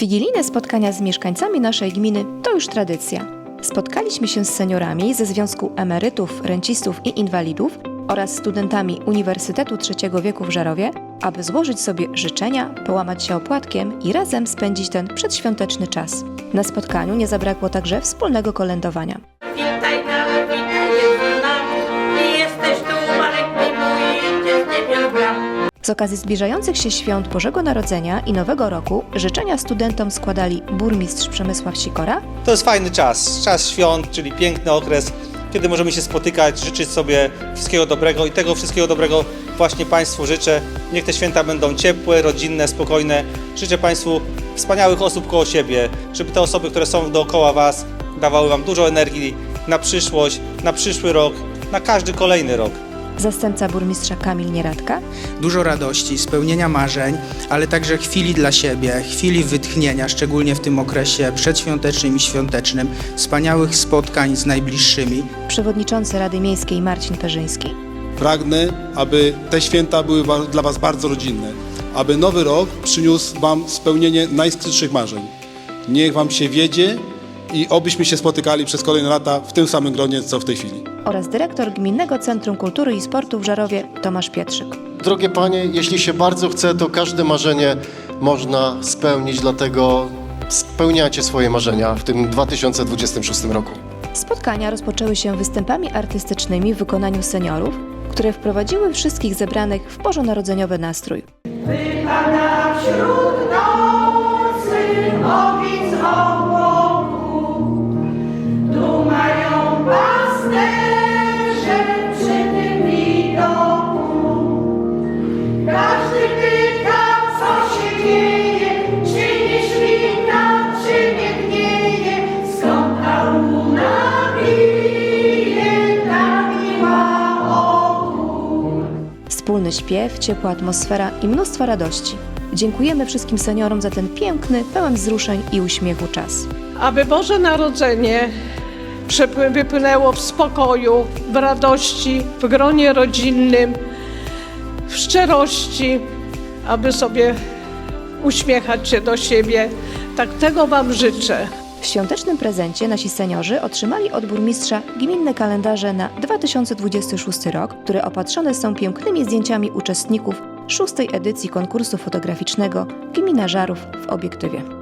Wigilijne spotkania z mieszkańcami naszej gminy to już tradycja. Spotkaliśmy się z seniorami ze Związku Emerytów, Rencistów i Inwalidów oraz studentami Uniwersytetu Trzeciego Wieku w Żarowie, aby złożyć sobie życzenia, połamać się opłatkiem i razem spędzić ten przedświąteczny czas. Na spotkaniu nie zabrakło także wspólnego kolędowania. Witaj Z okazji zbliżających się świąt Bożego Narodzenia i Nowego Roku życzenia studentom składali burmistrz Przemysław Sikora, To jest fajny czas, czas świąt, czyli piękny okres, kiedy możemy się spotykać, życzyć sobie wszystkiego dobrego i tego wszystkiego dobrego właśnie Państwu życzę. Niech te święta będą ciepłe, rodzinne, spokojne. Życzę Państwu wspaniałych osób koło siebie, żeby te osoby, które są dookoła Was, dawały Wam dużo energii na przyszłość, na przyszły rok, na każdy kolejny rok. Zastępca burmistrza Kamil Nieradka, dużo radości, spełnienia marzeń, ale także chwili dla siebie, chwili wytchnienia, szczególnie w tym okresie przedświątecznym i świątecznym, wspaniałych spotkań z najbliższymi. przewodniczący Rady Miejskiej Marcin Perzyński, Pragnę, aby te święta były dla Was bardzo rodzinne, aby nowy rok przyniósł Wam spełnienie najskrytszych marzeń. Niech Wam się wiedzie i obyśmy się spotykali przez kolejne lata w tym samym gronie, co w tej chwili. Oraz dyrektor Gminnego Centrum Kultury i Sportu w Żarowie Tomasz Pietrzyk. Drogie panie, jeśli się bardzo chce, to każde marzenie można spełnić, dlatego spełniacie swoje marzenia w tym 2026 roku. Spotkania rozpoczęły się występami artystycznymi w wykonaniu seniorów, które wprowadziły wszystkich zebranych w bożonarodzeniowy nastrój. Wypada wśród nocy Wspólny śpiew, ciepła atmosfera i mnóstwo radości. Dziękujemy wszystkim seniorom za ten piękny, pełen wzruszeń i uśmiechu czas. aby Boże Narodzenie wypłynęło w spokoju, w radości, w gronie rodzinnym, w szczerości, aby sobie uśmiechać się do siebie. Tak tego Wam życzę. W świątecznym prezencie nasi seniorzy otrzymali od burmistrza gminne kalendarze na 2026 rok, które opatrzone są pięknymi zdjęciami uczestników szóstej edycji konkursu fotograficznego Gmina Żarów w obiektywie.